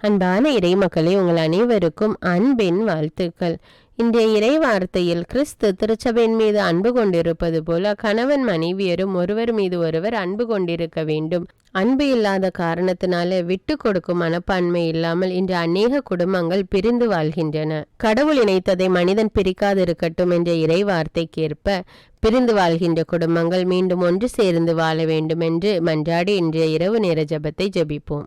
அன்பான இறைமக்களே உங்கள் அனைவருக்கும் அன்பின் வாழ்த்துக்கள். இன்றைய இறை வார்த்தையில் கிறிஸ்து திருச்சபையின் மீது அன்பு கொண்டிருப்பது போல கணவன் மனைவியரும் ஒருவர் மீது ஒருவர் அன்பு கொண்டிருக்க வேண்டும். அன்பு இல்லாத காரணத்தினால விட்டு கொடுக்கும் மனப்பான்மை இல்லாமல் இன்று அநேக குடும்பங்கள் பிரிந்து வாழ்கின்றன. கடவுள் இணைத்ததை மனிதன் பிரிக்காதிருக்கட்டும் என்ற இறை வார்த்தைக்கேற்ப பிரிந்து வாழ்கின்ற குடும்பங்கள் மீண்டும் ஒன்று சேர்ந்து வாழ வேண்டும் என்று மன்றாடி இன்றைய இரவு நேர ஜெபத்தை ஜெபிப்போம்.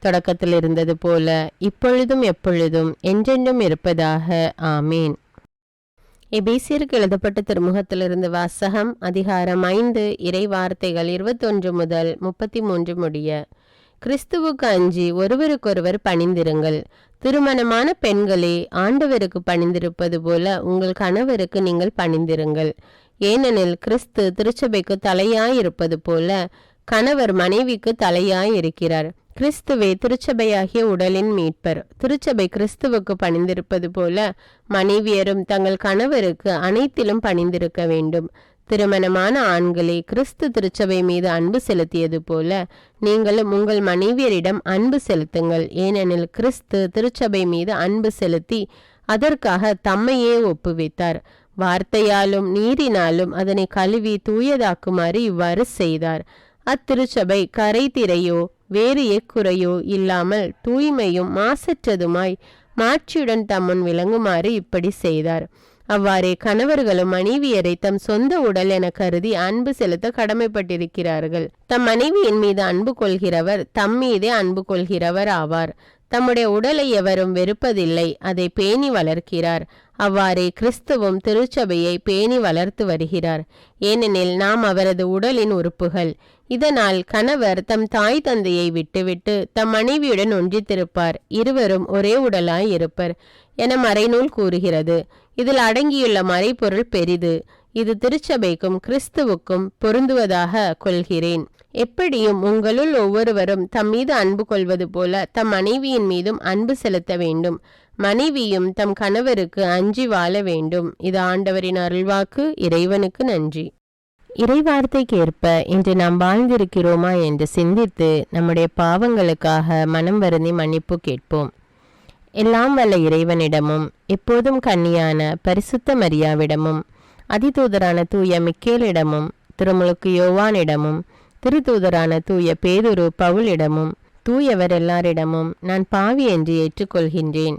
தொடக்கத்தில் இருந்தது போல இப்பொழுதும் எப்பொழுதும் என்றென்றும் இருப்பதாக. ஆமீன். எபேசியருக்கு எழுதப்பட்ட திருமுகத்திலிருந்து வாசகம் அதிகாரம் ஐந்து இறை வார்த்தைகள் இருபத்தொன்று முதல் முப்பத்தி மூன்று முடிய கிறிஸ்துவுக்கு அஞ்சி ஒருவருக்கொருவர் பணிந்திருங்கள். திருமணமான பெண்களே ஆண்டவருக்கு பணிந்திருப்பது போல உங்கள் கணவருக்கு நீங்கள் பணிந்திருங்கள். ஏனெனில் கிறிஸ்து திருச்சபைக்கு தலையாய் இருப்பது போல கணவர் மனைவிக்கு தலையாய் இருக்கிறார் கிறிஸ்துவே திருச்சபையாகிய உடலின் மீட்பர். திருச்சபை கிறிஸ்துவுக்கு பணிந்திருப்பது போல மனைவியரும் தங்கள் கணவருக்கு அனைத்திலும் பணிந்திருக்க வேண்டும். திருமணமான ஆண்களே கிறிஸ்து திருச்சபை மீது அன்பு செலுத்தியது போல நீங்களும் உங்கள் மனைவியரிடம் அன்பு செலுத்துங்கள். ஏனெனில் கிறிஸ்து திருச்சபை மீது அன்பு செலுத்தி அதற்காக தம்மையே ஒப்புவித்தார். வார்த்தையாலும் நீரினாலும் அதனை கழுவி தூயதாக்குமாறு இவ்வாறு செய்தார். அத்திருச்சபை கரை திரையோ வேறு எக்குறையோ இல்லாமல் தூய்மையும் மாசற்றதுமாய் மாட்சியுடன் தம்முன் விளங்குமாறு இப்படி செய்தார். அவ்வாறே கணவர்களும் மனைவியரை தம் சொந்த உடல் என கருதி அன்பு செலுத்த கடமைப்பட்டிருக்கிறார்கள். தம் மனைவியின் மீது அன்பு கொள்கிறவர் தம் மீதே அன்பு கொள்கிறவர் ஆவார். தம்முடைய உடலை எவரும் வெறுப்பதில்லை அதை பேணி வளர்க்கிறார். அவ்வாறே கிறிஸ்துவும் திருச்சபையை பேணி வளர்த்து வருகிறார். ஏனெனில் நாம் அவரது உடலின் உறுப்புகள். இதனால் கணவர் தம் தாய் தந்தையை விட்டுவிட்டு தம் மனைவியுடன் ஒன்றித்திருப்பார். இருவரும் ஒரே உடலாய் இருப்பர் என மறைநூல் கூறுகிறது. இதில் அடங்கியுள்ள மறைப்பொருள் பெரிது. இது திருச்சபைக்கும் கிறிஸ்துவுக்கும் பொருந்துவதாக கொள்கிறேன். எப்படியும் உங்களுள் ஒவ்வொருவரும் தம் மீது அன்பு கொள்வது போல தம் மனைவியின் மீதும் அன்பு செலுத்த வேண்டும். மனைவியும் தம் கணவருக்கு அஞ்சி வாழ வேண்டும். இது ஆண்டவரின் அருள்வாக்கு இறைவனுக்கு நன்றி. இறைவார்த்தைக்கேற்ப இன்று நாம் வாழ்ந்திருக்கிறோமா என்று சிந்தித்து நம்முடைய பாவங்களுக்காக மனம் வருந்தி மன்னிப்பு கேட்போம். எல்லாம் வல்ல இறைவனிடமும் எப்போதும் கன்னியான பரிசுத்த மரியாவிடமும் அதிதூதரான தூய மிக்கேலிடமும் திருமுழுக்கு யோவானிடமும் திருத்தூதரான தூய பேதுரு பவுலிடமும் தூயவர் எல்லாரிடமும் நான் பாவி என்று ஏற்றுக்கொள்கின்றேன்.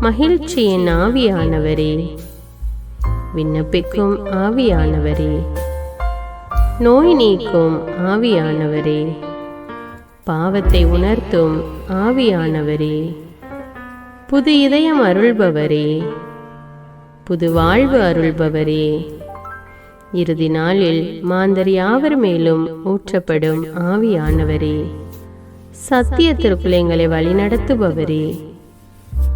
மகிழ்ச்சியின் ஆவியானவரே. விண்ணப்பிக்கும் ஆவியானவரே. நோய் நீக்கும் ஆவியானவரே. பாவத்தை உணர்த்தும் ஆவியானவரே. புது இதயம் அருள்பவரே. புது வாழ்வு அருள்பவரே. இறுதி நாளில் மாந்தர் யாவர் மேலும் ஊற்றப்படும் ஆவியானவரே. சத்தியத்திற்குள் எங்களை வழிநடத்துபவரே.